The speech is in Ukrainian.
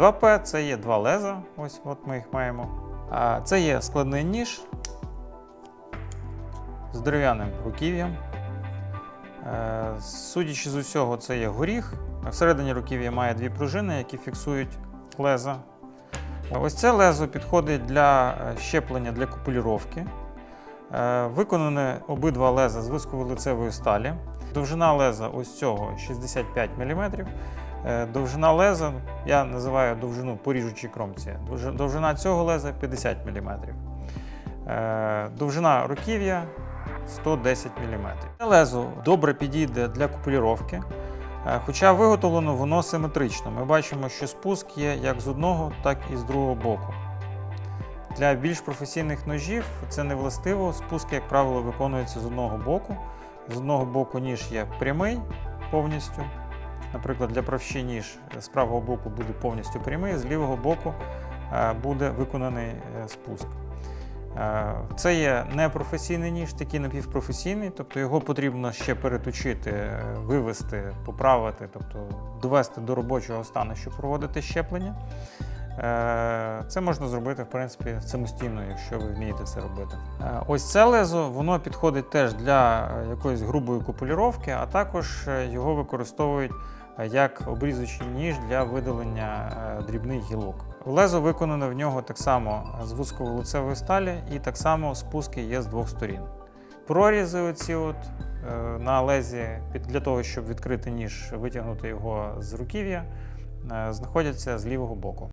2П це є два леза. Ось от ми їх маємо. Це є складний ніж з дерев'яним руків'ям. Е, Судячи з усього, це є горіх. Всередині руків'я має дві пружини, які фіксують леза. Ось це лезо підходить для е, щеплення для купулюровки. Е, Виконане обидва леза з висковолицевої сталі. Довжина леза ось цього 65 мм. Е, Довжина леза, я називаю довжину по ріжучій кромці. Довжина цього леза 50 мм. Довжина руків'я 110 мм. Це лезо добре підійде для купулюровки, е, хоча виготовлено воно симетрично. Ми бачимо, що спуск є як з одного, так і з другого боку. Для більш професійних ножів це не властиво. Спуск, як правило, виконується з одного боку. З одного боку ніж є прямий повністю. Наприклад, для правші ніж з правого боку буде повністю прямий, з лівого боку е, буде виконаний е, спуск. Е, Це є непрофесійний ніж, такий напівпрофесійний, тобто його потрібно ще переточити, е, вивести, поправити, тобто довести до робочого стану, щоб проводити щеплення. Е, Це можна зробити, в принципі, самостійно, якщо ви вмієте це робити. Е, Ось це лезо, воно підходить теж для е, якоїсь грубої купулюровки, а також його використовують як обрізочний ніж для видалення дрібних гілок. Лезо виконане в нього так само з вузьковолоцевої сталі, і так само спуски є з двох сторін. Прорізи оці от на лезі для того, щоб відкрити ніж, витягнути його з руків'я, знаходяться з лівого боку.